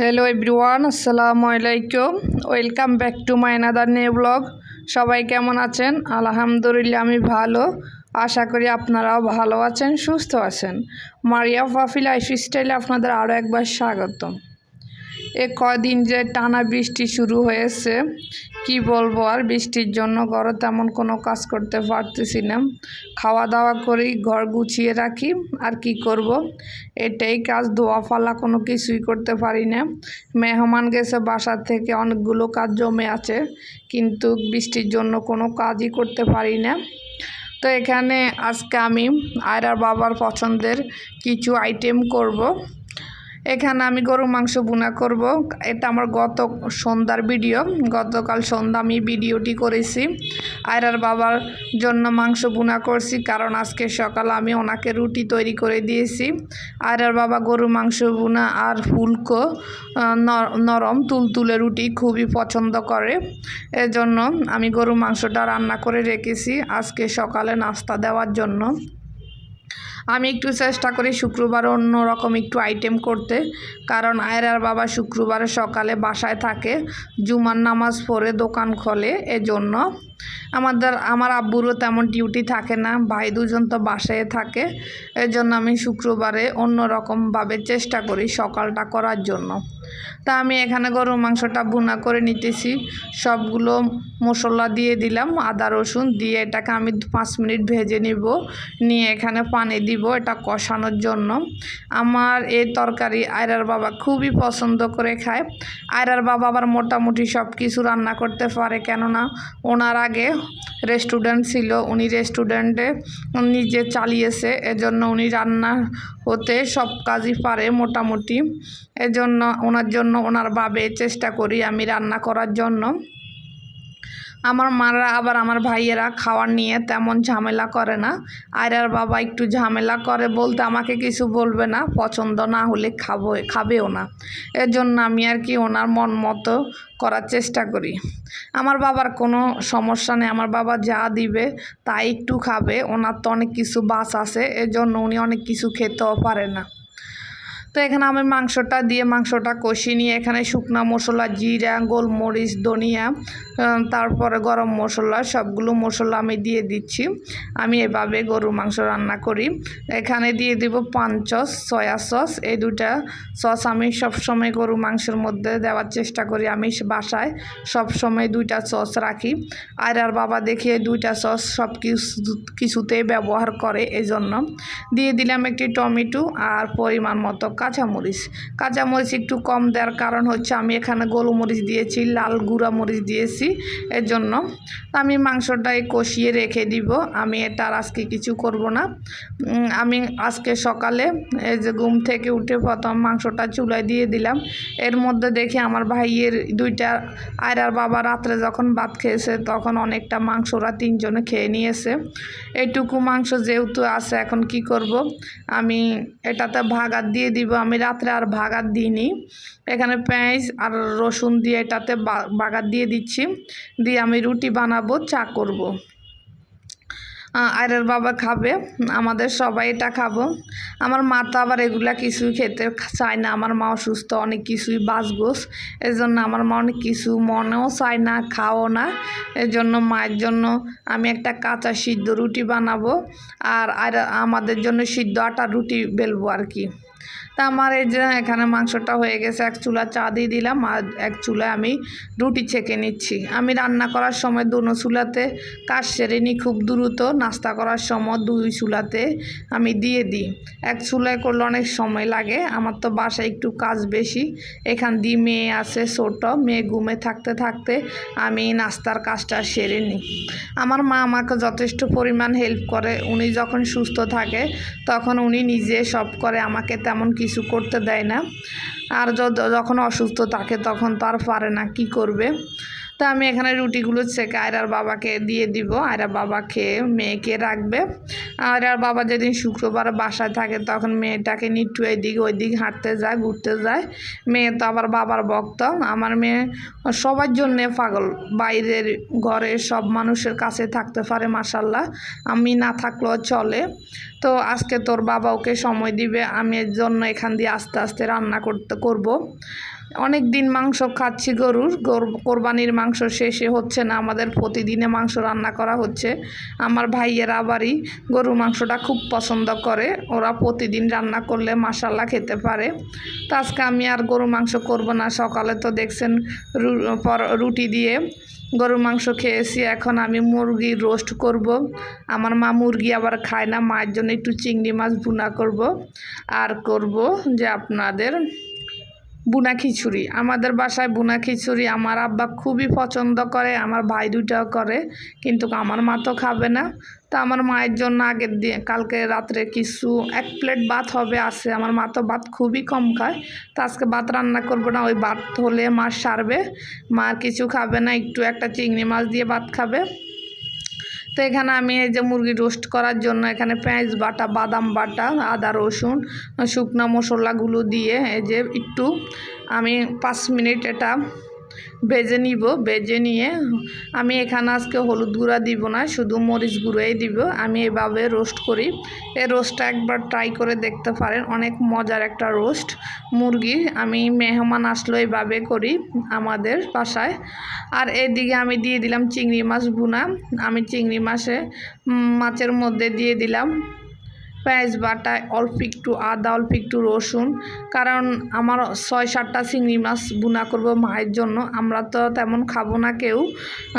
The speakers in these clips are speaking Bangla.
হ্যালো এভরিওয়ান আসসালামু আলাইকুম welcome back to my another new blog সবাই কেমন আছেন? আলহামদুলিল্লাহ, আমি ভালো। আশা করি আপনারাও ভালো আছেন, সুস্থ আছেন। মারিয়া ফাফি লাইফ স্টাইলে আপনাদের আরও একবার স্বাগতম। এ কয়দিন যে টানা বৃষ্টি শুরু হয়েছে, কি বলব আর বৃষ্টির জন্য ঘরে তেমন কোনো কাজ করতে পারতেছি না খাওয়া দাওয়া করি, ঘর গুছিয়ে রাখি, আর কি করব। এটাই কাজ ধোয়া ফালা কোনো কিছুই করতে পারি না মেহমান গেছে বাসার থেকে, অনেকগুলো কাজ জমে আছে, কিন্তু বৃষ্টির জন্য কোনো কাজই করতে পারি না তো এখানে আজকে আমি আয়রার বাবার পছন্দের কিছু আইটেম করব। এখানে আমি গরু মাংস বুনা করব। এটা আমার গত সন্ধ্যার ভিডিও। গতকাল সন্ধ্যা আমি ভিডিওটি করেছি। আয়রার বাবার জন্য মাংস বুনা করছি, কারণ আজকে সকাল আমি ওনাকে রুটি তৈরি করে দিয়েছি। আয়রার বাবা গরু মাংস বুনা আর ফুলকো নরম তুলতুলে রুটি খুবই পছন্দ করে। এজন্য আমি গরু মাংসটা রান্না করে রেখেছি আজকে সকালে নাস্তা দেওয়ার জন্য। আমি একটু চেষ্টা করি শুক্রবার অন্য রকম একটু আইটেম করতে। কারণ আয়রার বাবা শুক্রবারে সকালে বাসায় থাকে, জুমার নামাজ পড়ে দোকান খোলে এজন্য। আমাদের, আমার আব্বুরও তেমন ডিউটি থাকে না, ভাই দুজন তো বাসায় থাকে। এজন্য আমি শুক্রবারে অন্য রকমভাবে চেষ্টা করি সকালটা করার জন্য। তা আমি এখানে গরুর মাংসটা ভুনা করে নিতেছি। সবগুলো মশলা দিয়ে দিলাম, আদা, রসুন দিয়ে এটাকে আমি পাঁচ মিনিট ভেজে নিব। নিয়ে এখানে পানি দিব এটা কষানোর জন্য। আমার এই তরকারি আয়রার বাবা খুবই পছন্দ করে খায়। আয়রার বাবা আবার মোটামুটি সব কিছু রান্না করতে পারে, কেননা ওনার আগে রেস্টুরেন্ট ছিল, উনি রেস্টুরেন্টে নিজে চালিয়েছে, এজন্য উনি রান্না হতে সব কাজই পারে মোটামুটি। এজন্য ওনার জন্য ওনার বাবে চেষ্টা করি আমি রান্না করার জন্য। আমার মারা আবার আমার ভাইয়েরা খাওয়ার নিয়ে তেমন ঝামেলা করে না। আর বাবা একটু ঝামেলা করে বলতে আমাকে কিছু বলবে না, পছন্দ না হলে খাব, খাবেও না। এর জন্য আমি আর কি ওনার মন মতো করার চেষ্টা করি। আমার বাবার কোনো সমস্যা নেই, আমার বাবা যা দিবে তাই একটু খাবে, ওনার তো অনেক কিছু বাস আছে, এজন্য উনি অনেক কিছু খেতেও পারে না। তো এখানে আমি মাংসটা দিয়ে মাংসটা কষি নিয়ে এখানে শুকনা মশলা জিরা গোলমরিচ ধনিয়া তারপরে গরম মশলা, সবগুলো মশলা আমি দিয়ে দিচ্ছি। আমি এভাবে গরুর মাংস রান্না করি। এখানে দিয়ে দিব পান সস সয়া সস। এই দুটা সস আমি সবসময় গরু মাংসের মধ্যে দেওয়ার চেষ্টা করি। আমি বাসায় সবসময় দুইটা সস রাখি। আর আর বাবা দেখিয়ে দুইটা সস সব কিছু, কিছুতেই ব্যবহার করে এই জন্য দিয়ে দিলাম একটি টমেটো আর পরিমাণ মতো কাঁচামরিচ। কাঁচামরিচ একটু কম দেওয়ার কারণ হচ্ছে আমি এখানে গোলমরিচ দিয়েছি, লাল গুঁড়া মরিচ দিয়েছি। এর জন্য আমি মাংসটাই কষিয়ে রেখে দিব। আমি এটা আজকে কিছু করব না। আমি আজকে সকালে এই যে ঘুম থেকে উঠে প্রথম মাংসটা চুলায় দিয়ে দিলাম। এর মধ্যে দেখি আমার ভাইয়ের দুইটা আয়রার বাবা রাত্রে যখন ভাত খেয়েছে, তখন অনেকটা মাংস ওরা তিনজনে খেয়ে নিয়েছে। এইটুকু মাংস যেহেতু আছে, এখন কি করব? আমি এটাতে ভাগাত দিয়ে দিব। আমি রাত্রে আর ভাগাত দিইনি। এখানে পেঁয়াজ আর রসুন দিয়ে এটাতে বাগাত দিয়ে দিচ্ছি। দিয়ে আমি রুটি বানাবো চা করব। আরের বাবা খাবে, আমাদের সবাই এটা খাব। আমার মা তো আবার এগুলা কিছুই খেতে চায় না, আমার মা অসুস্থ, অনেক কিছুই বাসগোস। এই জন্য আমার মা অনেক কিছু মনেও চায় না খাও না। এই জন্য মায়ের জন্য আমি একটা কাঁচা সিদ্ধ রুটি বানাবো আর আর আমাদের জন্য সিদ্ধ আটা রুটি বেলবো আর কি। তা আমার এই যে এখানে মাংসটা হয়ে গেছে, এক চুলা চা দিয়ে দিলাম আর এক চুলায় আমি রুটি ছেঁকে নিচ্ছি। আমি রান্না করার সময় দুনো চুলাতে কাজ সেরে নিই খুব দ্রুত। নাস্তা করার সময় দুই চুলাতে আমি দিয়ে দিই। এক চুলায় করলে অনেক সময় লাগে, আমার তো বাসায় একটু কাজ বেশি। এখান দিয়ে মেয়ে আছে ছোট, মেয়ে ঘুমে থাকতে থাকতে আমি নাস্তার কাজটা সেরে নিই। আমার মা আমাকে যথেষ্ট পরিমাণ হেল্প করে, উনি যখন সুস্থ থাকে তখন উনি নিজে সব করে, আমাকে তেমন কিছু করতে দেয় না। আর যখন অসুস্থ থাকে তখন তো আর পারে না, কি করবে? তো আমি এখানে রুটিগুলো ছেঁকে আয়রার বাবাকে দিয়ে দিব। আয়রা বাবা খেয়ে মেয়েকে রাখবে। আয়রার বাবা যেদিন শুক্রবার বাসায় থাকে তখন মেয়েটাকে নিট্টু ওই দিক হাঁটতে যায়, ঘুরতে যায়। মেয়ে তো আবার বাবার বক্ত আমার মেয়ে সবার জন্যে পাগল। বাইরের ঘরে সব মানুষের কাছে থাকতে পারে মাসাল্লাহ আমি না থাকলেও চলে। তো আজকে তোর বাবা ওকে সময় দিবে। আমি এর জন্য এখান দিয়ে আস্তে আস্তে রান্না করতে করব। অনেক দিন মাংস খাচ্ছি গরুর। গরু, কোরবানির মাংস শেষে হচ্ছে না, আমাদের প্রতিদিনে মাংস রান্না করা হচ্ছে। আমার ভাইয়েরা আবারই গরু মাংসটা খুব পছন্দ করে। ওরা প্রতিদিন রান্না করলে মাসাল্লা খেতে পারে। তো আজকে আমি আর গরু মাংস করব না। সকালে তো দেখছেন রুটি দিয়ে গরুর মাংস খেয়েছি। এখন আমি মুরগি রোস্ট করব। আমার মা মুরগি আবার খায় না, মায়ের জন্য একটু চিংড়ি মাছ ভুনা করব। আর করব যে আপনাদের বুনা খিচুড়ি। আমাদের বাসায় বুনা খিচুড়ি আমার আব্বা খুবই পছন্দ করে, আমার ভাই দুটাও করে, কিন্তু আমার মা তো খাবে না। তো আমার মায়ের জন্য আগের দিন কালকে রাত্রে কিছু, এক প্লেট ভাত হবে আছে, আমার মা তো ভাত খুবই কম খায়। তো আজকে ভাত রান্না করব না, ওই ভাত হলে মা সারবে, মা কিছু খাবে না, একটু একটা চিংড়ি মাছ দিয়ে ভাত খাবে। তো এখানে আমি এই যে মুরগি রোস্ট করার জন্য এখানে পেঁয়াজ বাটা, বাদাম বাটা, আদা, রসুন, শুকনো মশলাগুলো দিয়ে এই যে একটু আমি পাঁচ মিনিট এটা ভেজে নিব ভেজে নিয়ে আমি এখানে আজকে হলুদ গুঁড়া দিব না, শুধু মরিচ গুঁড়োই দিব। আমি এভাবে রোস্ট করি। এই রোস্টটা একবার ট্রাই করে দেখতে পারেন, অনেক মজার একটা রোস্ট মুরগি, আমি মেহমান আসলো এভাবে করি আমাদের বাসায়। আর এদিকে আমি দিয়ে দিলাম চিংড়ি মাছ বুনা আমি চিংড়ি মাছে মাছের মধ্যে দিয়ে দিলাম। পেঁয়াজ, বাটা, অল্প একটু আদা, অল্প একটু রসুন। কারণ আমার ছয়, সাতটা চিংড়ি মাছ বুনা করব মায়ের জন্য। আমরা তো তেমন খাব না কেউ।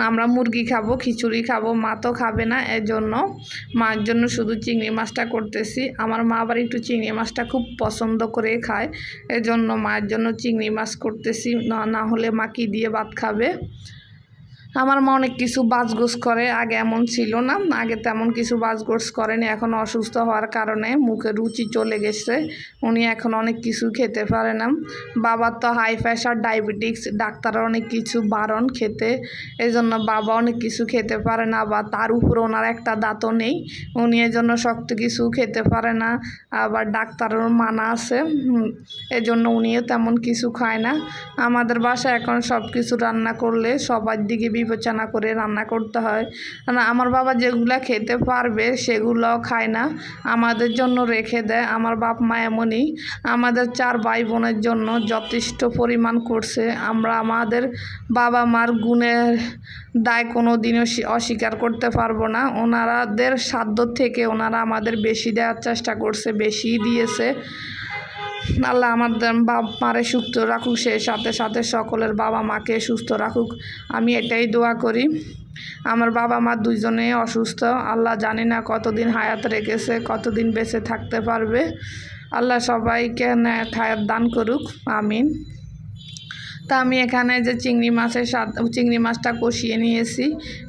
আমরা মুরগি খাব, খিচুড়ি খাব, মা তো খাবে না। এর জন্য মায়ের জন্য শুধু চিংড়ি মাছটা করতেছি। আমার মা আবার একটু চিংড়ি মাছটা খুব পছন্দ করে খায়। এজন্য মায়ের জন্য চিংড়ি মাছ করতেছি। না না হলে মা কি দিয়ে ভাত খাবে? আমার মা অনেক কিছু বাজগোস করে, আগে এমন ছিল না। আগে তেমন কিছু বাজগোস করেনি, এখন অসুস্থ হওয়ার কারণে মুখে রুচি চলে গেছে। উনি এখন অনেক কিছু খেতে পারে না। বাবার তো হাই প্রেশার ডায়াবেটিক্স ডাক্তার অনেক কিছু বারণ খেতে। এই জন্য বাবা অনেক কিছু খেতে পারে না বা তার উপর ওনার একটা দাঁতও নেই। উনি এই জন্য শক্ত কিছু খেতে পারে না। আবার ডাক্তারের মানা আছে। এজন্য উনিও তেমন কিছু খায় না। আমাদের বাসায় এখন সব কিছু রান্না করলে সবার দিকে বিবেচনা করে রান্না করতে হয়। আমার বাবা যেগুলো খেতে পারবে সেগুলো খায় না। আমাদের জন্য রেখে দেয়। আমার বাপ মা এমনই। আমাদের চার ভাই বোনের জন্য যথেষ্ট পরিমাণ করছে। আমরা আমাদের বাবা মার গুণের দায় কোনো দিনও অস্বীকার করতে পারব না। ওনারাদের সাধ্য থেকে ওনারা আমাদের বেশি দেওয়ার চেষ্টা করছে বেশি দিয়েছে। আল্লাহ আমার বাপ মারে সুস্থ রাখুক, সে সাথে সাথে সকলের বাবা মাকে সুস্থ রাখুক। আমি এটাই দোয়া করি। আমার বাবা মা দুজনে অসুস্থ। আল্লাহ জানি না কতদিন হায়াত রেখেছে, কতদিন বেঁচে থাকতে পারবে। আল্লাহ সবাইকে হায়াত দান করুক। আমিন। তা আমি এখানে যে চিংড়ি মাছের স্বাদ, চিংড়ি মাছটা কষিয়ে নিয়েছি।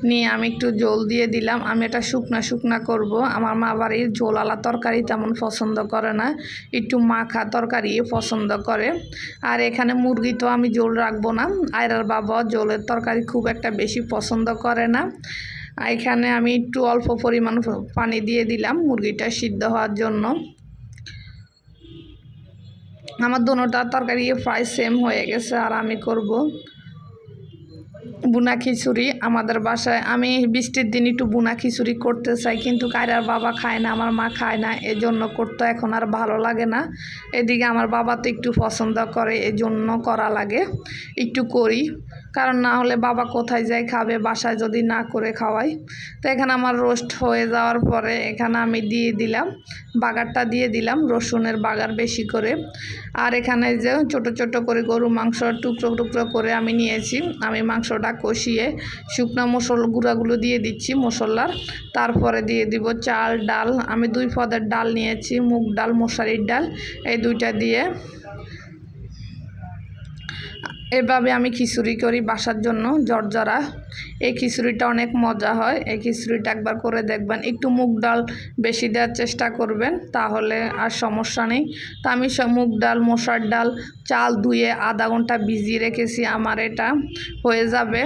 নিয়ে আমি একটু জল দিয়ে দিলাম। আমি এটা শুকনা শুকনা করব। আমার মা বাড়ির ঝোলালা তরকারি তেমন পছন্দ করে না। একটু মাখা তরকারি পছন্দ করে। আর এখানে মুরগি তো আমি জোল রাখব না। আয়রার বাবা জোলের তরকারি খুব একটা বেশি পছন্দ করে না। এখানে আমি একটু অল্প পরিমাণ পানি দিয়ে দিলাম মুরগিটা সিদ্ধ হওয়ার জন্য। আমার দোনোটা তরকারি প্রায় সেম হয়ে গেছে আর আমি করব বুনা খিচুড়ি আমাদের বাসায়। আমি বৃষ্টির দিন একটু বুনা খিচুড়ি করতে চাই, কিন্তু কায়রার বাবা খায় না, আমার মা খায় না, এজন্য করতে এখন আর ভালো লাগে না। এদিকে আমার বাবা তো একটু পছন্দ করে, এজন্য করা লাগে। একটু করি। কারণ না হলে বাবা কোথায় যায় খাবে, বাসায় যদি না করে খাওয়াই। তো এখানে আমার রোস্ট হয়ে যাওয়ার পরে এখানে আমি দিয়ে দিলাম, বাগারটা দিয়ে দিলাম, রসুনের বাগার বেশি করে। আর এখানে যে ছোট ছোট করে গরু মাংস টুকরো টুকরো করে আমি নিয়েছি। আমি মাংসটা কষিয়ে শুকনো মশল গুঁড়াগুলো দিয়ে দিচ্ছি মশলার। তারপরে দিয়ে দিব চাল, ডাল। আমি দুই পদের ডাল নিয়েছি, মুগ ডাল মশারির ডাল। এই দুইটা দিয়ে এভাবে আমি খিচুড়ি করি বাসার জন্য, জর্জরা। এই খিচুড়িটা অনেক মজা হয়। এই খিচুড়িটা একবার করে দেখবেন। একটু মুগ ডাল বেশি দেওয়ার চেষ্টা করবেন, তাহলে আর সমস্যা নেই। তা আমি মুগ ডাল মশার ডাল, চাল ধুয়ে আধা ঘণ্টা ভিজিয়ে রেখেছি। আমার এটা হয়ে যাবে।